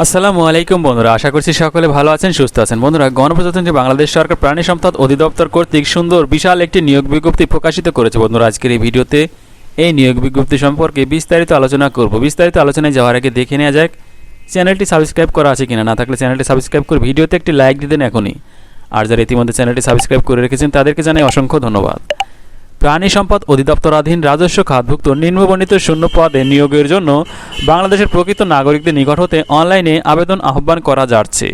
আসসালামু আলাইকুম বন্ধুরা, আশা করছি সকলে ভালো আছেন, সুস্থ আছেন। বন্ধুরা, গণপ্রজাতন্ত্রী বাংলাদেশ সরকার প্রাণী সম্পদ অধিদপ্তর কর্তৃক সুন্দর, বিশাল একটি নিয়োগ বিজ্ঞপ্তি প্রকাশিত করেছে। বন্ধুরা, আজকের এই ভিডিওতে এই নিয়োগ বিজ্ঞপ্তি সম্পর্কে বিস্তারিত আলোচনা করব। বিস্তারিত আলোচনায় যাওয়ার আগে দেখে নেওয়া যাক, চ্যানেলটি সাবস্ক্রাইব করা আছে কিনা। না থাকলে চ্যানেলটি সাবস্ক্রাইব করে ভিডিওতে একটি লাইক দিতেন এখনই। আর যারা ইতিমধ্যে চ্যানেলটি সাবস্ক্রাইব করে রেখেছেন, তাদেরকে জানাই অসংখ্য ধন্যবাদ। প্রাণী সম্পদ অধিদপ্তরাধীন রাজস্ব খাতভুক্ত নিম্নবর্ণিত শূন্য পদে নিয়োগের জন্য বাংলাদেশের প্রকৃত নাগরিকদের নিকট হতে অনলাইনে আবেদন আহ্বান করা যাচ্ছে।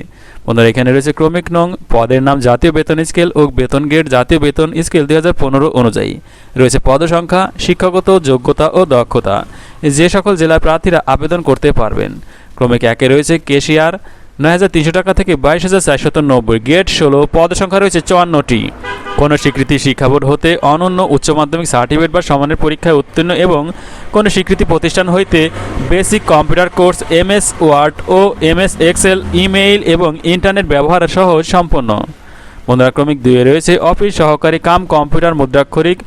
বন্ধুরা, এখানে রয়েছে ক্রমিক নং, পদের নাম জাতীয় বেতন স্কেল ও বেতন গেট জাতীয় বেতন স্কেল দুই হাজার পনেরো অনুযায়ী। রয়েছে পদ সংখ্যা, শিক্ষাগত যোগ্যতা ও দক্ষতা। যে সকল জেলার প্রার্থীরা আবেদন করতে পারবেন। ক্রমিক একে রয়েছে কেশিয়ার নয় হাজার তিনশো টাকা থেকে বাইশ হাজার চারশত নব্বই। গেট ষোলো, পদ সংখ্যা রয়েছে চুয়ান্নটি। কোনো স্বীকৃতি শিক্ষা বোর্ড হতে অনন্য উচ্চ মাধ্যমিক সার্টিফিকেট বা সমানের পরীক্ষায় উত্তীর্ণ এবং কোনো স্বীকৃতি প্রতিষ্ঠান হইতে basic computer course, MS Word ও এমএস এক্সেল, ইমেইল এবং ইন্টারনেট ব্যবহার সহ সম্পন্ন। বন্ধুরা, ক্রমিক দুয়ে রয়েছে অফিস সহকারী কাম কম্পিউটার মুদ্রাক্ষরিক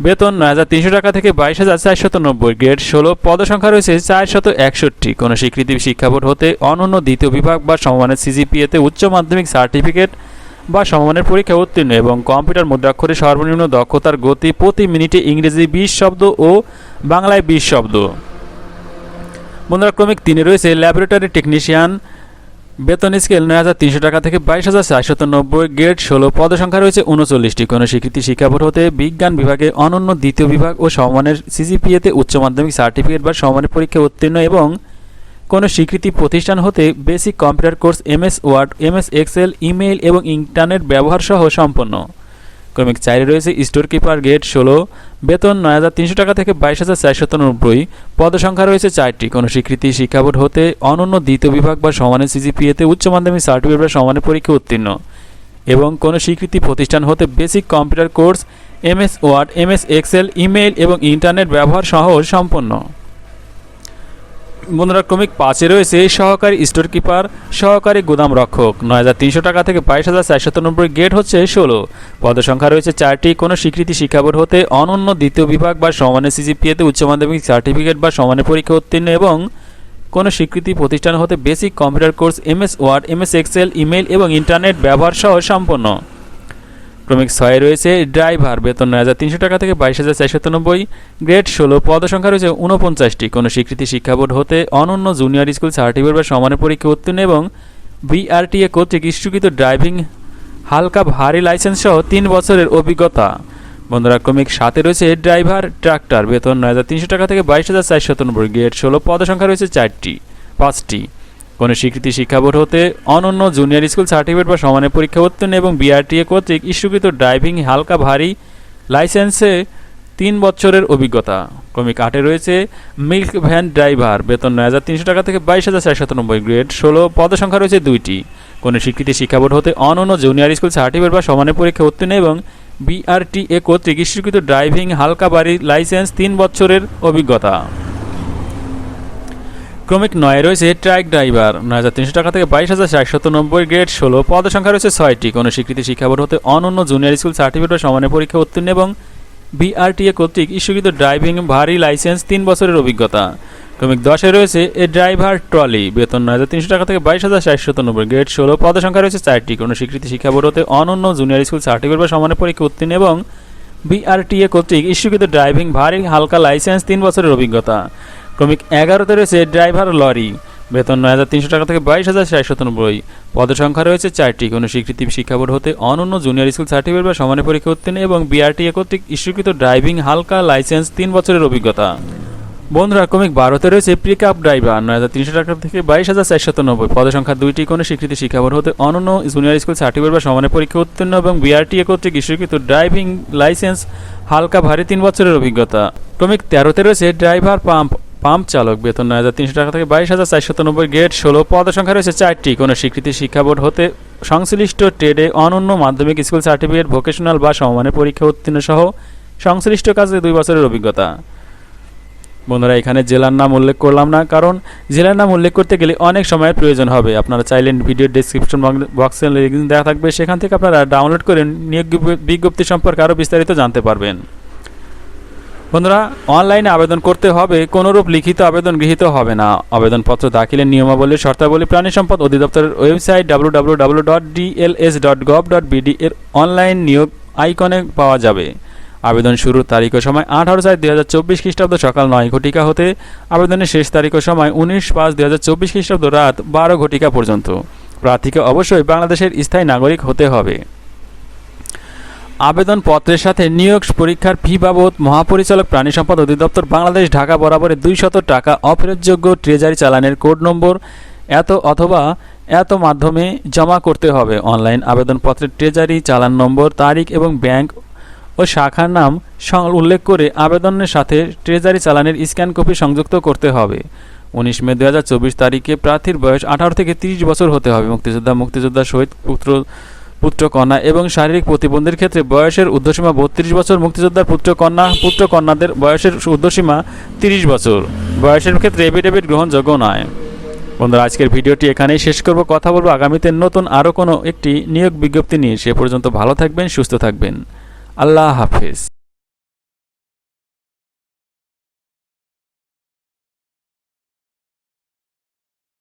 বেতন নয় হাজার তিনশো টাকা থেকে বাইশ হাজার চারশত নব্বই। গ্রেড ষোলো। পদসংখ্যা রয়েছে চারশত একষট্টি। কোনো স্বীকৃতি শিক্ষা বোর্ড হতে অনন্য দ্বিতীয় বিভাগ বা সমমানের সিজিপিএতে উচ্চ মাধ্যমিক সার্টিফিকেট বা সমমানের পরীক্ষা উত্তীর্ণ এবং কম্পিউটার মুদ্রাক্ষরে সর্বনিম্ন দক্ষতার গতি প্রতি মিনিটে ইংরেজি বিশ শব্দ ও বাংলায় বিশ শব্দ। বন্ধুরা ক্রমিক তিনে রয়েছে ল্যাবরেটরি টেকনিশিয়ান বেতন স্কেল নয় হাজার তিনশো টাকা থেকে বাইশ হাজার চারশত নব্বই গ্রেড ষোলো পদসংখ্যা রয়েছে উনচল্লিশটি। কোনো স্বীকৃতি শিক্ষাবোর্ড হতে বিজ্ঞান বিভাগে অনন্য দ্বিতীয় বিভাগ ও সমমানের সিজিপিএতে উচ্চ মাধ্যমিক সার্টিফিকেট বা সমমানের পরীক্ষা উত্তীর্ণ এবং কোনো স্বীকৃতি প্রতিষ্ঠান হতে basic computer course, MS Word, MS Excel, email এবং ইন্টারনেট ব্যবহার সহ সম্পন্ন। ক্রমিক চারে রয়েছে স্টোর কিপার গেট ষোলো, বেতন নয় হাজার তিনশো টাকা থেকে বাইশ হাজার চারশত নব্বই পদসংখ্যা রয়েছে চারটি। কোনো স্বীকৃতি শিক্ষা বোর্ড হতে অনন্য দ্বিতীয় বিভাগ বা সমানের সিজিপিএতে উচ্চ মাধ্যমিক সার্টিফিকেট বা সমানের পরীক্ষা উত্তীর্ণ। এবং কোনো স্বীকৃতি প্রতিষ্ঠান হতে basic computer course MS Word MS Excel email এবং ইন্টারনেট ব্যবহার সহ সম্পন্ন বন্ধুরা পাঁচে রয়েছে সহকারী স্টোর কিপার সহকারী গুদাম রক্ষক। নয় হাজার তিনশো টাকা থেকে বাইশ হাজার চারশত নব্বই গেট হচ্ছে ষোলো। পদসংখ্যা রয়েছে চারটি। কোনো স্বীকৃতি শিক্ষা বোর্ড হতে অনন্য দ্বিতীয় বিভাগ বা সমানের সিজিপিএতে উচ্চ মাধ্যমিক সার্টিফিকেট বা সমানের পরীক্ষা উত্তীর্ণ এবং কোনো স্বীকৃতি প্রতিষ্ঠান হতে basic computer course MS Word MS Excel email এবং ইন্টারনেট ব্যবহার সহ সম্পন্ন। ক্রমিক ছয়ে রয়েছে। ড্রাইভার বেতন নয় হাজার তিনশো টাকা থেকে বাইশ হাজার চারশত নব্বই। গ্রেড ষোলো পদসংখ্যা রয়েছে উনপঞ্চাশটি কোনো স্বীকৃতি শিক্ষা বোর্ড হতে অনন্য জুনিয়র স্কুল সার্টিফিকেট বা সমানের পরীক্ষা উত্তীর্ণ এবং বিআরটিএ কর্তৃক ইস্যুকৃত ড্রাইভিং হালকা ভারী লাইসেন্স সহ তিন বছরের অভিজ্ঞতা। বন্ধুরা, ক্রমিক সাথে রয়েছে ড্রাইভার, ট্রাক্টর। বেতন নয় হাজার তিনশো টাকা থেকে বাইশ হাজার চারশত নব্বই। গ্রেড ষোলো পদসংখ্যা রয়েছে চারটি, পাঁচটি। কোনো স্বীকৃতি শিক্ষা বোর্ড হতে অনন্য জুনিয়র স্কুল সার্টিফিকেট বা সমানের পরীক্ষা উত্তীর্ণ এবং বিআরটিএ কর্তৃক ইস্যুকৃত ড্রাইভিং হালকা ভারী লাইসেন্সে তিন বছরের অভিজ্ঞতা। ক্রমিক আটে রয়েছে মিল্ক ভ্যান ড্রাইভার। বেতন নয় হাজার তিনশো টাকা থেকে বাইশ হাজার চারশত নব্বই গ্রেড ষোলো। পদসংখ্যা রয়েছে দুইটি। কোনো স্বীকৃতি শিক্ষা বোর্ড হতে অনন্য জুনিয়র স্কুল সার্টিফিকেট বা সমানের পরীক্ষা উত্তীর্ণ এবং বিআরটিএ কর্তৃক ইস্যুকৃত ড্রাইভিং হালকা বাড়ি লাইসেন্স তিন বছরের অভিজ্ঞতা। ক্রমিক নয় রয়েছে ট্রাক ড্রাইভার। নয় হাজার তিনশো টাকা থেকে বাইশ হাজার চারশত নব্বই গ্রেড ষোলো। পদ সংখ্যা রয়েছে ছয়টি। কোনো স্বীকৃতি শিক্ষা বোর্ড হতে অনন্য জুনিয়র স্কুল সার্টিফিকেট বা সমানের পরীক্ষা উত্তীর্ণ এবং বিআরটিএ কর্তৃক ইস্যুকৃত ড্রাইভিং ভারী লাইসেন্স তিন বছরের অভিজ্ঞতা। ক্রমিক দশে রয়েছে এ ড্রাইভার ট্রলি। বেতন নয় হাজার তিনশো টাকা থেকে বাইশ হাজার চারশত নব্বই গ্রেড ষোলো। পদ সংখ্যা রয়েছে চারটি। কোনো স্বীকৃতি শিক্ষা বোর্ড হতে অনন্য জুনিয়র স্কুল সার্টিফিকেট বা সমানের পরীক্ষা উত্তীর্ণ এবং বিআরটিএ কর্তৃক ইস্যুকৃত ড্রাইভিং ভারী হালকা লাইসেন্স তিন বছরের অভিজ্ঞতা। ক্রমিক এগারোতে রয়েছে ড্রাইভার লরি। বেতন নয় হাজার তিনশো টাকা থেকে বাইশ হাজার চারশত নব্বই পদসংখ্যা রয়েছে চারটি। কোনো স্বীকৃতি শিক্ষা বোর্ড হতে অনন্য জুনিয়র স্কুল সার্টিফিকেট বা সমানে পরীক্ষা উত্তীর্ণ এবং বিআরটি কর্তৃক ইস্যুকৃত ড্রাইভিং হালকা লাইসেন্স তিন বছরের অভিজ্ঞতা। বন্ধুরা, ক্রমিক বারোতে রয়েছে পিক আপ ড্রাইভার। নয় হাজার তিনশো টাকা থেকে বাইশ হাজার চারশত নব্বই পদসংখ্যা দুইটি। কোনো স্বীকৃতি শিক্ষা বোর্ড হতে অনন্য জুনিয়র স্কুল সার্টিফিকেট বা সমানের পরীক্ষা উত্তীর্ণ এবং বিআরটি কর্তৃক ইস্যুকৃত ড্রাইভিং লাইসেন্স হালকা ভারী তিন বছরের অভিজ্ঞতা। ক্রমিক তেরোতে রয়েছে ড্রাইভার পাম্প। পাম্প চালক বেতন নয় হাজার তিনশো টাকা থেকে বাইশ হাজার চারশত নব্বই গ্রেড ষোলো পদ সংখ্যা রয়েছে চারটি। কোনো স্বীকৃতি শিক্ষা বোর্ড হতে সংশ্লিষ্ট ট্রেডে অনন্য মাধ্যমিক স্কুল সার্টিফিকেট, ভোকেশনাল বা সমমানের পরীক্ষা উত্তীর্ণ সহ সংশ্লিষ্ট কাজে দুই বছরের অভিজ্ঞতা। বন্ধুরা, এখানে জেলার নাম উল্লেখ করলাম না, কারণ জেলার নাম উল্লেখ করতে গেলে অনেক সময়ের প্রয়োজন হবে। আপনারা চাইলেন ভিডিও ডিসক্রিপশন বক্সে লিঙ্ক দেওয়া থাকবে, সেখান থেকে আপনারা ডাউনলোড করে নিয়োগ বিজ্ঞপ্তি সম্পর্কে আরও বিস্তারিত জানতে পারবেন। বন্ধুরা, অনলাইনে আবেদন করতে হবে, কোনোরূপ লিখিত আবেদন গৃহীত হবে না। আবেদনপত্র দাখিলের নিয়মাবলী, শর্তাবলী, প্রাণী সম্পদ অধিদপ্তরের ওয়েবসাইট ডাব্লু এর অনলাইন নিয়োগ আইকনে পাওয়া যাবে। আবেদন শুরুর তারিখ ও সময় আঠারো চার দুই হাজার চব্বিশ খ্রিস্টাব্দ সকাল নয় ঘটিকা হতে, আবেদনের শেষ তারিখ ও সময় উনিশ পাঁচ দুই হাজার চব্বিশ খ্রিস্টাব্দ রাত বারো ঘটিকা পর্যন্ত। প্রার্থীকে অবশ্যই বাংলাদেশের স্থায়ী নাগরিক হতে হবে। আবেদনপত্রের সাথে নিয়োগ পরীক্ষার ফি বাবদ মহাপরিচালক প্রাণী সম্পদ অধিদপ্তর বাংলাদেশ ঢাকা বরাবরে দুইশত টাকা অফেরতযোগ্য ট্রেজারি চালানের কোড নম্বর এত অথবা এত মাধ্যমে জমা করতে হবে। অনলাইন আবেদনপত্রের ট্রেজারি চালান নম্বর, তারিখ এবং ব্যাংক ও শাখার নাম উল্লেখ করে আবেদনের সাথে ট্রেজারি চালানের স্ক্যান কপি সংযুক্ত করতে হবে। উনিশ মে দু হাজার চব্বিশ তারিখে প্রার্থীর বয়স আঠারো থেকে তিরিশ বছর হতে হবে। মুক্তিযোদ্ধা মুক্তিযোদ্ধা শহীদ পুত্র পুত্র কন্যা এবং শারীরিক প্রতিবন্ধীর ক্ষেত্রে বয়সের ঊর্ধ্বসীমা বত্রিশ বছর, মুক্তিযোদ্ধার পুত্র কন্যা, পুত্র কন্যাদের বয়সের ঊর্ধ্বসীমা তিরিশ বছর। বয়সের ক্ষেত্রে এভিডেভিট গ্রহণযোগ্য নয়। বন্ধুরা, আজকের ভিডিওটি এখানেই শেষ করব। কথা বলব আগামীতে নতুন আরও কোনো একটি নিয়োগ বিজ্ঞপ্তি নিয়ে। সে পর্যন্ত ভালো থাকবেন, সুস্থ থাকবেন। আল্লাহ হাফেজ।